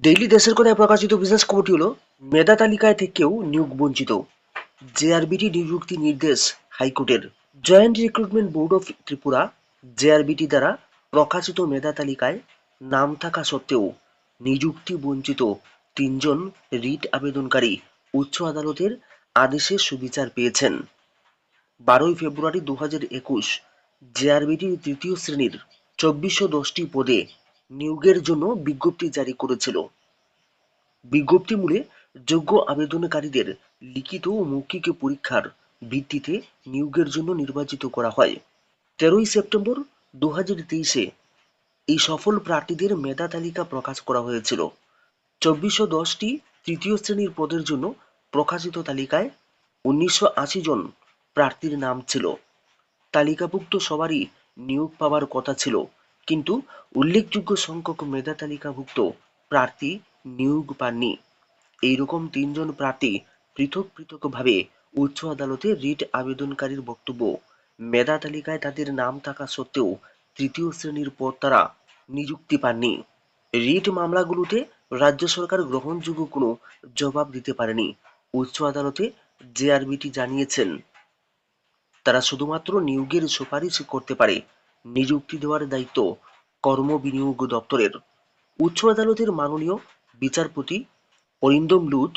Daily দেশের কোনায় প্রকাশিত বিশেষ খবরটি হলো, মেধা তালিকায় থেকেও নিয়োগ বঞ্চিত। জেআরবিটি নিযুক্তি নির্দেশ হাইকোর্টের। Joint recruitment board of Tripura JRBT দ্বারা প্রকাশিত মেধা তালিকায় নাম থাকা সত্ত্বেও নিযুক্তি বঞ্চিত তিনজন রিট আবেদনকারী উচ্চ আদালতের আদেশে সুবিচার পেয়েছেন। বারোই ফেব্রুয়ারি দু হাজার একুশ জেআরবিটির তৃতীয় শ্রেণির চব্বিশশো দশটি পদে নিয়োগের জন্য বিজ্ঞপ্তি জারি করেছিল। বিজ্ঞপ্তি মূলে যোগ্য আবেদনকারীদের লিখিত ও মৌখিক পরীক্ষার ভিত্তিতে নিয়োগের জন্য নির্বাচিত করা হয়। তেরোই সেপ্টেম্বর দু হাজার তেইশে এই সফল প্রার্থীদের মেধা তালিকা প্রকাশ করা হয়েছিল। চব্বিশশো দশটি তৃতীয় শ্রেণির পদের জন্য প্রকাশিত তালিকায় উনিশশো আশি জন প্রার্থীর নাম ছিল। তালিকাভুক্ত সবারই নিয়োগ পাওয়ার কথা ছিল। কিন্তু উল্লেখযোগ্য সংখ্যক মেধা তালিকাভুক্ত প্রার্থী নিয়োগ পাননি। এইরকম তিনজন প্রার্থী পৃথক পৃথকভাবে উচ্চ আদালতে রিট আবেদনকারীর বক্তব্য। মেধা তালিকায় তাদের নাম থাকা সত্ত্বেও তৃতীয় শ্রেণির পদ তারা নিযুক্তি পাননি। রিট মামলাগুলোতে রাজ্য সরকার গ্রহণযোগ্য কোনো জবাব দিতে পারেনি, উচ্চ আদালতে জেআরবিটি জানিয়েছেন। তারা শুধুমাত্র নিয়োগের সুপারিশ করতে পারে নিযুক্তি দেওয়ার দায়িত্ব কর্ম বিনিয়োগ দপ্তরের। উচ্চ আদালতের মাননীয় বিচারপতি অরিন্দম লুত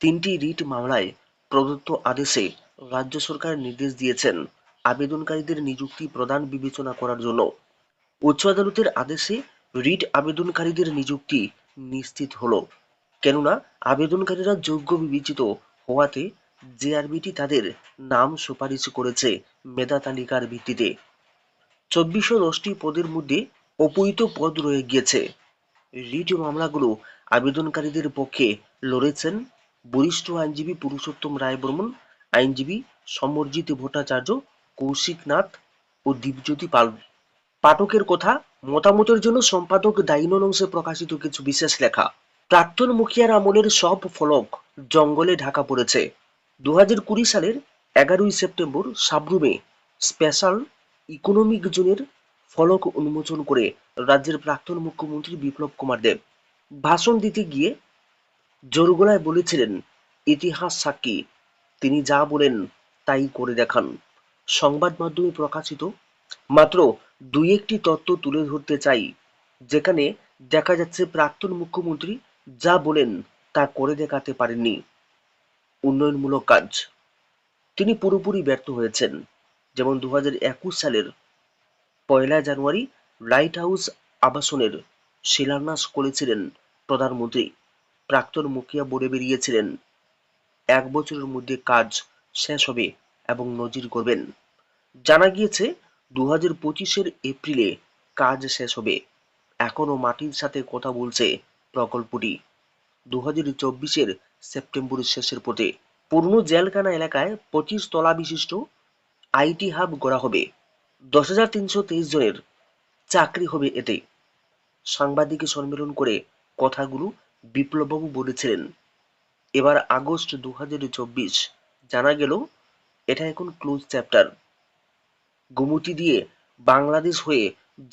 তিনটি রিট মামলায় প্রদত্ত আদেশে রাজ্য সরকার নির্দেশ দিয়েছেন আবেদনকারীদের নিযুক্তি প্রদান বিবেচনা করার জন্য। উচ্চ আদালতের আদেশে রিট আবেদনকারীদের নিযুক্তি নিশ্চিত হলো, কেননা আবেদনকারীরা যোগ্য বিবেচিত হওয়াতে জেআরবিটি তাদের নাম সুপারিশ করেছে মেধা তালিকার ভিত্তিতে। চব্বিশশো দশটি পদের মধ্যে অপৈত পদ রয়ে গিয়েছে। রিট মামলাগুলো আবেদনকারীদের পক্ষে লড়েছেন বরিষ্ঠ আইনজীবী পুরুষোত্তম রায় বর্মন আইনজীবী সমরজিৎ ভট্টাচার্য, কৌশিক নাথ ও দীপজ্যোতি পাল। পাঠকের কথা, মতামতের জন্য সম্পাদক দাইনন অংশে প্রকাশিত কিছু বিশেষ লেখা। প্রাক্তন মুখিয়ার আমলের সব ফলক জঙ্গলে ঢাকা পড়েছে। দু সালের এগারোই সেপ্টেম্বর সাবরুমে স্পেশাল ইকোনমিক জোনের ফলক উন্মোচন করে রাজ্যের প্রাক্তন মুখ্যমন্ত্রী বিপ্লব কুমার দেব ভাষণ দিতে গিয়ে জোরগোলায় বলেছিলেন, ইতিহাস সাক্ষী, তিনি যা বলেন তাই করে দেখান। সংবাদ মাধ্যমে প্রকাশিত মাত্র দুই একটি তত্ত্ব তুলে ধরতে চাই, যেখানে দেখা যাচ্ছে প্রাক্তন মুখ্যমন্ত্রী যা বলেন তা করে দেখাতে পারেননি। উন্নয়নমূলক কাজ। তিনি পুরোপুরি ব্যর্থ হয়েছেন। যেমন দু সালের পয়লা জানুয়ারি লাইট হাউস আবাসনের শিলান্যাস করেছিলেন প্রধানমন্ত্রী। প্রাক্তন মুখিয়া বলে বেরিয়েছিলেন, এক বছরের মধ্যে কাজ শেষ হবে এবং নজির করবেন জানা গিয়েছে দু হাজার পঁচিশের এপ্রিলে কাজ শেষ হবে। এখনও মাটির সাথে কথা বলছে প্রকল্পটি। দু হাজার চব্বিশের সেপ্টেম্বরের শেষের পথে পুরনো জেলখানা এলাকায় পঁচিশ তলা বিশিষ্ট আইটি হাব গড়া হবে। দশ হাজার তিনশো তেইশ জনের চাকরি হবে এতে। সাংবাদিক সম্মেলন করে কথাগুলো বিপ্লববাবু বলেছিলেন, এবার আগস্ট দু চব্বিশ জানা গেল, এটা এখন ক্লোজ চ্যাপ্টার গুমতি দিয়ে বাংলাদেশ হয়ে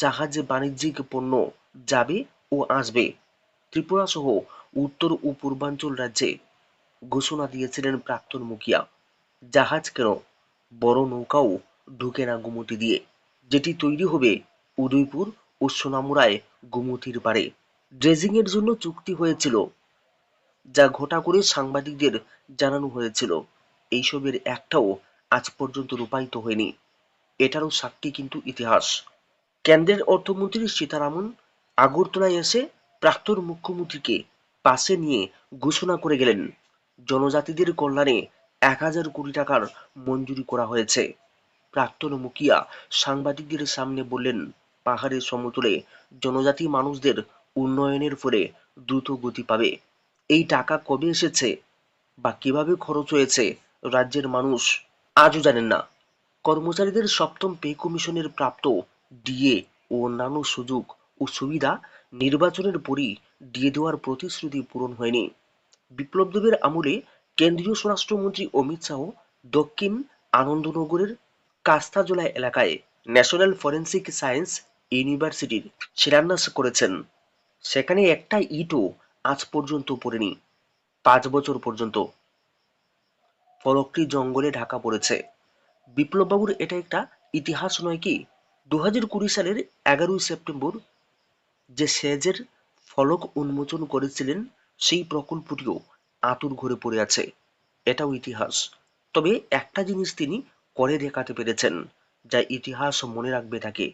জাহাজে বাণিজ্যিক পণ্য যাবে ও আসবে। ত্রিপুরা সহ উত্তর ও পূর্বাঞ্চল রাজ্যে ঘোষণা দিয়েছিলেন প্রাক্তন মুখিয়া। জাহাজ কেন বড় নৌকাও ঢুকে না গুমতি দিয়ে। যেটি তৈরি হবে উদয়পুর ও সোনামুড়ায় গুমতির পারে ড্রেজিং এর জন্য চুক্তি হয়েছিল, যা ঘটা করে সাংবাদিকদের জানানো হয়েছিল। এইসবের একটাও আজ পর্যন্ত রূপায়িত হয়নি। এটারও সাক্ষী কিন্তু ইতিহাস। কেন্দ্রের অর্থমন্ত্রী সীতারামন আগরতলায় এসে প্রাক্তন মুখ্যমন্ত্রীকে পাশে নিয়ে ঘোষণা করে গেলেন। জনজাতিদের কল্যাণে এক হাজার কোটি টাকার মঞ্জুরি করা হয়েছে। প্রাক্তন মুখিয়া সাংবাদিকদের সামনে বললেন, পাহাড়ের সমতলে জনজাতি মানুষদের উন্নয়নের ফলে দ্রুত গতি পাবে। এই টাকা কবে এসেছে বা কীভাবে খরচ হয়েছে রাজ্যের মানুষ আজও জানেন না। কর্মচারীদের সপ্তম পে কমিশনের প্রাপ্ত ডিএ ও অন্যান্য সুযোগ ও সুবিধা নির্বাচনের পরই দিয়ে দেওয়ার প্রতিশ্রুতি পূরণ হয়নি। বিপ্লব দেবের আমলে কেন্দ্রীয় স্বরাষ্ট্রমন্ত্রী অমিত শাহ দক্ষিণ আনন্দনগরের কাস্তাজোলা এলাকায় ন্যাশনাল ফরেন্সিক সায়েন্স ইউনিভার্সিটির শিলান্যাস করেছেন। সেখানে একটা ইটও আজ পর্যন্ত পড়েনি, পাঁচ বছর পর্যন্ত। ফলকটি জঙ্গলে ঢাকা পড়েছে। বিপ্লববাবুর এটা একটা ইতিহাস নয় কি? দু হাজার কুড়ি সালের এগারোই সেপ্টেম্বর যে সেজের ফলক উন্মোচন করেছিলেন সেই প্রকল্পটিও আতুর ঘরে পড়ে আছে। এটাও ইতিহাস। তবে একটা জিনিস তিনি করে দেখাতে পেরেছেন, যা ইতিহাস মনে রাখবে তাকে।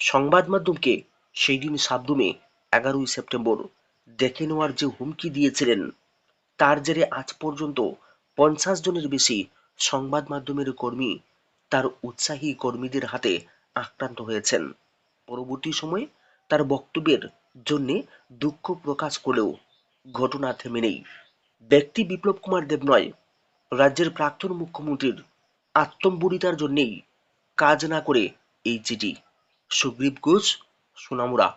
সংবাদ মাধ্যমকে সেই দিন সাবরুমে এগারোই সেপ্টেম্বর দেখে নেওয়ার যে হুমকি দিয়েছিলেন, তার জেরে আজ পর্যন্ত পঞ্চাশ জনের বেশি সংবাদ মাধ্যমের কর্মী তার উৎসাহী কর্মীদের হাতে আক্রান্ত হয়েছেন। পরবর্তী সময়ে তার বক্তব্যের জন্যে দুঃখ প্রকাশ করলেও ঘটনা থেমে নেই। ব্যক্তি বিপ্লব কুমার দেব নয়, রাজ্যের প্রাক্তন মুখ্যমন্ত্রীর আত্মম্বরিতার জন্যেই কাজ না করে এই চিঠি। সুগ্রীব ঘোষ, সোনামুড়া,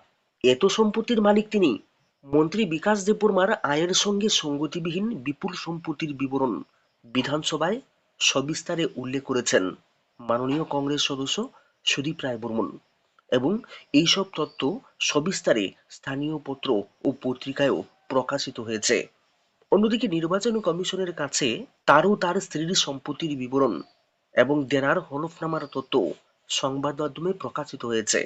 এত সম্পত্তির মালিক তিনি। মন্ত্রী বিকাশ দেববর্মার আয়ের সঙ্গে সঙ্গতিবিহীন বিপুল সম্পত্তির বিবরণ বিধানসভায় সবিস্তারে উল্লেখ করেছেন মাননীয় কংগ্রেস সদস্য সুদীপ রায় বর্মন এবং এইসব তথ্য সবিস্তারে স্থানীয় পত্র ও পত্রিকায়ও প্রকাশিত হয়েছে। অন্যদিকে নির্বাচন কমিশনের কাছে তারও তার স্ত্রীর সম্পত্তির বিবরণ এবং দেনার হলফনামার তথ্য সংবাদ মাধ্যমে প্রকাশিত হয়েছে।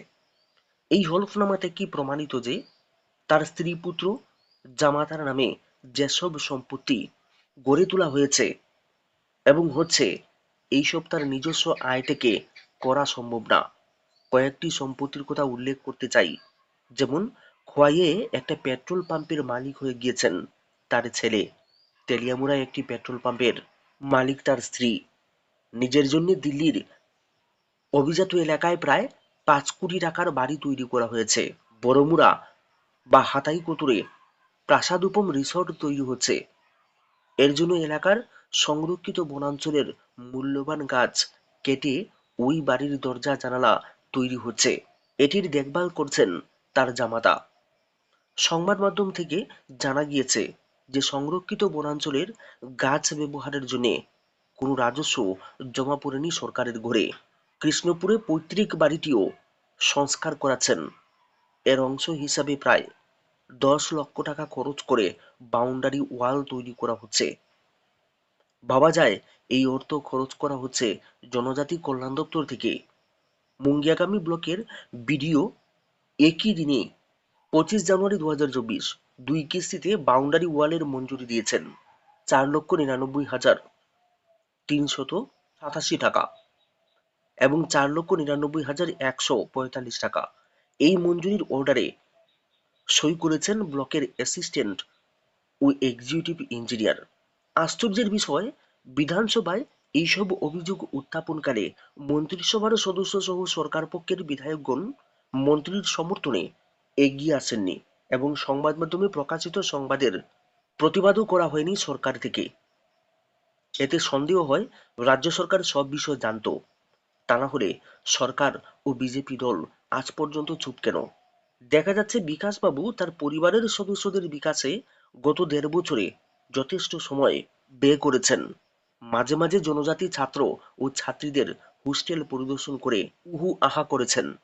এই হলফনামাতে কি প্রমাণিত যে, তার স্ত্রী পুত্র জামাতার নামে যেসব সম্পত্তি গড়ে তোলা হয়েছে এবং হচ্ছে, এইসব তার নিজস্ব আয় থেকে করা সম্ভব না। কয়েকটি সম্পত্তির কথা উল্লেখ করতে চাই, যেমন খোয়াইয়ে একটা পেট্রোল পাম্পের মালিক হয়ে গিয়েছেন। তার ছেলে। তেলিয়ামুড়ায় একটি পেট্রোল পাম্পের মালিক তার স্ত্রী। নিজের জন্য দিল্লির অভিজাত এলাকায় প্রায় পাঁচ কোটি টাকার বাড়ি তৈরি করা হয়েছে। বড়মুড়া বা হাতাই কোতুরে প্রাসাদুপম রিসর্ট তৈরি হচ্ছে। এর জন্য এলাকার সংরক্ষিত বনাঞ্চলের মূল্যবান গাছ কেটে ওই বাড়ির দরজা জানালা তৈরি হচ্ছে। এটির দেখভাল করছেন তার জামাতা। সংবাদ মাধ্যম থেকে জানা গিয়েছে যে সংরক্ষিত বনাঞ্চলের গাছ ব্যবহারের জন্য কোনো রাজস্ব জমা পড়েনি সরকারের ঘরে। কৃষ্ণপুরে পৈতৃক বাড়িটিও সংস্কার করাচ্ছেন। এর অংশ হিসাবে প্রায় দশ লক্ষ টাকা খরচ করে বাউন্ডারি ওয়াল তৈরি করা হচ্ছে। ভাবা যায় এই অর্থ খরচ করা হচ্ছে জনজাতি কল্যাণ দপ্তর থেকে। মুঙ্গিয়াগামী ব্লকের বিডিও একই দিনে পঁচিশ জানুয়ারি দু হাজার চব্বিশ, দুই কিস্তিতে বাউন্ডারি ওয়ালের মঞ্জুরি দিয়েছেন চার লক্ষ নিরানব্বই হাজার তিনশত সাতাশি টাকা এবং চার লক্ষ নিরানব্বই হাজার একশো পঁয়তাল্লিশ টাকা। এই মঞ্জুরির অর্ডারে সই করেছেন ব্লকের অ্যাসিস্ট্যান্ট ও এক্সিকিউটিভ ইঞ্জিনিয়ার আশ্চর্যের বিষয়, বিধানসভায় এইসব অভিযোগ উত্থাপনকালে মন্ত্রিসভার সদস্য সহ সরকার পক্ষের বিধায়কগণ মন্ত্রীর সমর্থনে এগিয়ে আসেননি এবং সংবাদ মাধ্যমে প্রকাশিত সংবাদের প্রতিবাদও করা হয়নি সরকার থেকে। এতে সন্দেহ হয়, রাজ্য সরকার সব বিষয় জানত। তা না হলে সরকার ও বিজেপি দল আজ পর্যন্ত চুপ কেন? দেখা যাচ্ছে বিকাশবাবু তার পরিবারের সদস্যদের বিকাশে গত দেড় বছরে যথেষ্ট সময় ব্যয় করেছেন। মাঝে মাঝে জনজাতি ছাত্র ও ছাত্রীদের হোস্টেল পরিদর্শন করে উহু আহা করেছেন।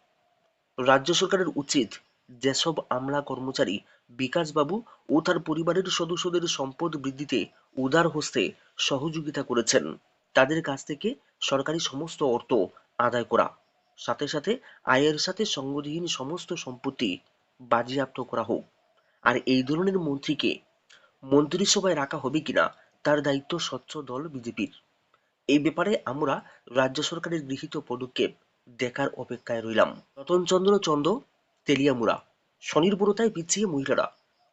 রাজ্য সরকারের উচিত যেসব আমলা কর্মচারী বিকাশবাবু ও তার পরিবারের সদস্যদের সম্পদ বৃদ্ধিতে উদার হস্তে সহযোগিতা করেছেন। তাদের কাছ থেকে সরকারি সমস্ত অর্থ আদায় করা। সাথে সাথে আয়ের সাথে সঙ্গতিহীন সমস্ত সম্পত্তি বাজেয়াপ্ত করা হোক। আর এই ধরনের মন্ত্রীকে মন্ত্রিসভায় রাখা হবে কিনা তার দায়িত্ব স্বচ্ছ দল বিজেপির। এই ব্যাপারে আমরা রাজ্য সরকারের গৃহীত পদক্ষেপ দেখার অপেক্ষায় রইলাম। রতনচন্দ্র চন্দ তেলিয়ামুড়া, স্বনির্ভরতায় পিছিয়ে মহিলারা।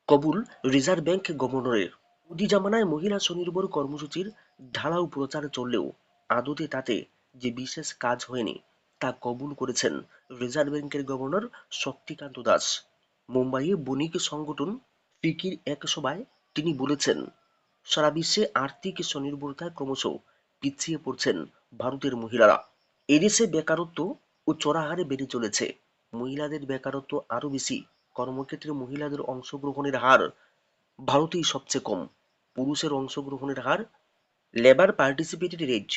কবুল রিজার্ভ ব্যাংক গভর্নরের। উদি জামানায় মহিলা স্বনির্ভর কর্মসূচির ঢালাও প্রচার চললেও আদতে তাতে যে বিশেষ কাজ হয়নি, তা কবুল করেছেন রিজার্ভ ব্যাংকের গভর্নর শক্তিকান্ত দাস। মুম্বাইয়ে বণিক সংগঠন ফিকির এক সভায় তিনি বলেছেন, সারা বিশ্বে আর্থিক স্বনির্ভরতায় ক্রমশ পিছিয়ে পড়ছেন ভারতের মহিলারা। এদেশে বেকারত্ব ও চড়া হারে বেড়ে চলেছে। মহিলাদের বেকারত্ব আরও বেশি। কর্মক্ষেত্রে মহিলাদের অংশগ্রহণের হার ভারতেই সবচেয়ে কম। পুরুষের অংশগ্রহণের হার লেবার পার্টিসিপেটেড রেট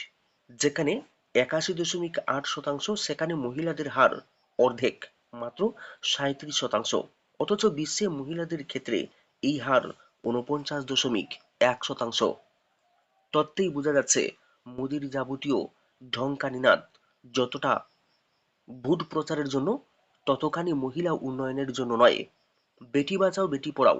যেখানে একাশি দশমিক আট শতাংশ, সেখানে মহিলাদের হার অর্ধেক, মাত্র সাঁত্রিশ শতাংশ। অথচ বিশ্বে মহিলাদের ক্ষেত্রে এই হার উনপঞ্চাশ দশমিক এক শতাংশ। তত্ত্বেই বোঝা যাচ্ছে, মোদির যাবতীয় ঢংকানিনাদ যতটা ভোট প্রচারের জন্য ততখানি মহিলা উন্নয়নের জন্য নয়। বেটি বাঁচাও বেটি পড়াও।